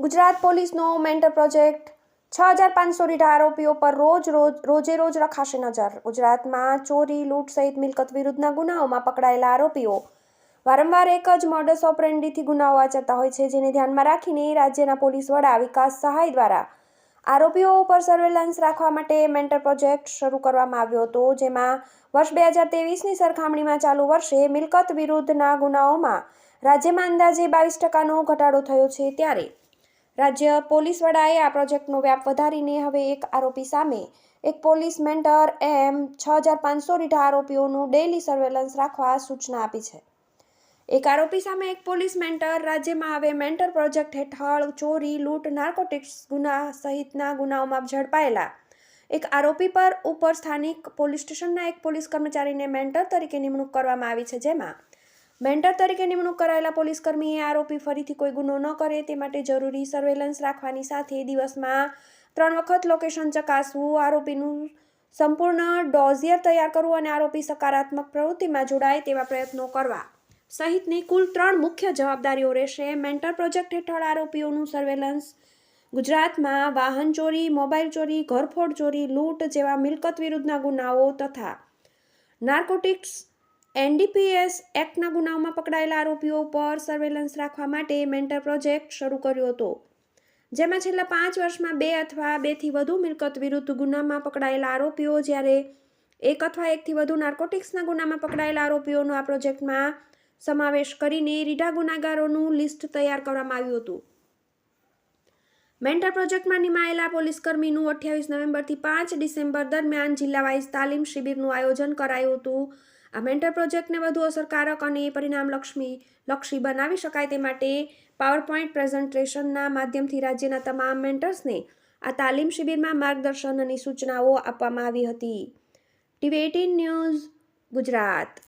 ગુજરાત પોલીસનો mentor project. છ હજાર પાંચસો રીઢા આરોપીઓ પર રોજ રોજ, રોજે રોજ રખાશે નજર. ગુજરાતમાં ચોરી, લૂંટ સહિત મિલકત વિરુદ્ધના ગુનાઓમાં પકડાયેલા આરોપીઓ. વારંવાર એક જ મોડસ ઓપરેન્ડીથી ગુનાઓ આચરતા હોય છે, જેને ધ્યાનમાં રાખીને રાજ્યના પોલીસ વડા વિકાસ સહાય દ્વારા આરોપીઓ ઉપર સર્વેલન્સ રાખવા માટે મેન્ટર પ્રોજેક્ટ શરૂ કરવામાં આવ્યો હતો, જેમાં વર્ષ બે હજાર તેવીસની સરખામણીમાં ચાલુ વર્ષે મિલકત વિરુદ્ધના ગુનાઓમાં રાજ્યમાં અંદાજે બાવીસ ટકાનો ઘટાડો થયો છે ત્યારે. રાજ્ય પોલીસ વડાએ આ પ્રોજેક્ટનો વ્યાપ વધારીને હવે એક આરોપી સામે એક પોલીસ મેન્ટર એમ છ હજાર પાંચસો રીઢા આરોપીઓનું ડેઇલી સર્વેલન્સ રાખવા સૂચના આપી છે. એક આરોપી સામે એક પોલીસ મેન્ટર રાજ્યમાં હવે મેન્ટર પ્રોજેક્ટ હેઠળ ચોરી, લૂંટ નાર્કોટિક્સ ગુના સહિતના ગુનાઓમાં ઝડપાયેલા. એક આરોપી પર ઉપર સ્થાનિક પોલીસ સ્ટેશનના એક પોલીસ કર્મચારીને મેન્ટર તરીકે નિમણૂક કરવામાં આવી છે જેમાં મેન્ટર તરીકે નિમણૂક કરાયેલા પોલીસકર્મીએ આરોપી ફરીથી કોઈ ગુનો ન કરે તે માટે જરૂરી સર્વેલન્સ રાખવાની સાથે દિવસમાં ત્રણ વખત લોકેશન ચકાસવું, આરોપીનું સંપૂર્ણ ડોઝિયર તૈયાર કરવું અને આરોપી સકારાત્મક પ્રવૃત્તિમાં જોડાય તેવા પ્રયત્નો કરવા. સહિતની કુલ ત્રણ મુખ્ય જવાબદારીઓ રહેશે. મેન્ટર પ્રોજેક્ટ હેઠળ આરોપીઓનું સર્વેલન્સ ગુજરાતમાં વાહન ચોરી, મોબાઈલ ચોરી, ઘરફોડ ચોરી, લૂંટ જેવા મિલકત વિરુદ્ધના ગુનાઓ તથા નાર્કોટિક્સ એનડીપીએસ એક્ટના ગુનાઓમાં પકડાયેલા આરોપીઓ પર સર્વેલન્સ રાખવા માટે મેન્ટર પ્રોજેક્ટ શરૂ કર્યો હતો. જેમાં છેલ્લા પાંચ વર્ષમાં બે અથવા બેથી વધુ મિલકત વિરુદ્ધ ગુનામાં પકડાયેલા આરોપીઓ જ્યારે એક અથવા એકથી વધુ નાર્કોટિક્સના ગુનામાં પકડાયેલા આરોપીઓનો આ પ્રોજેક્ટમાં સમાવેશ કરીને રીઢા ગુનાગારોનું લિસ્ટ તૈયાર કરવામાં આવ્યું હતું. મેન્ટર પ્રોજેક્ટમાં નિમાયેલા પોલીસકર્મીનું અઠ્યાવીસ નવેમ્બરથી પાંચ ડિસેમ્બર દરમિયાન જિલ્લા વાઇઝ તાલીમ શિબિરનું આયોજન કરાયું હતું. આ મેન્ટર પ્રોજેક્ટને વધુ અસરકારક અને પરિણામલક્ષી લક્ષી બનાવી શકાય તે માટે પાવરપોઈન્ટ પ્રેઝન્ટેશનના માધ્યમથી રાજ્યના તમામ મેન્ટર્સને આ તાલીમ શિબિરમાં માર્ગદર્શન અને સૂચનાઓ આપવામાં આવી હતી. TV eighteen news Gujarat.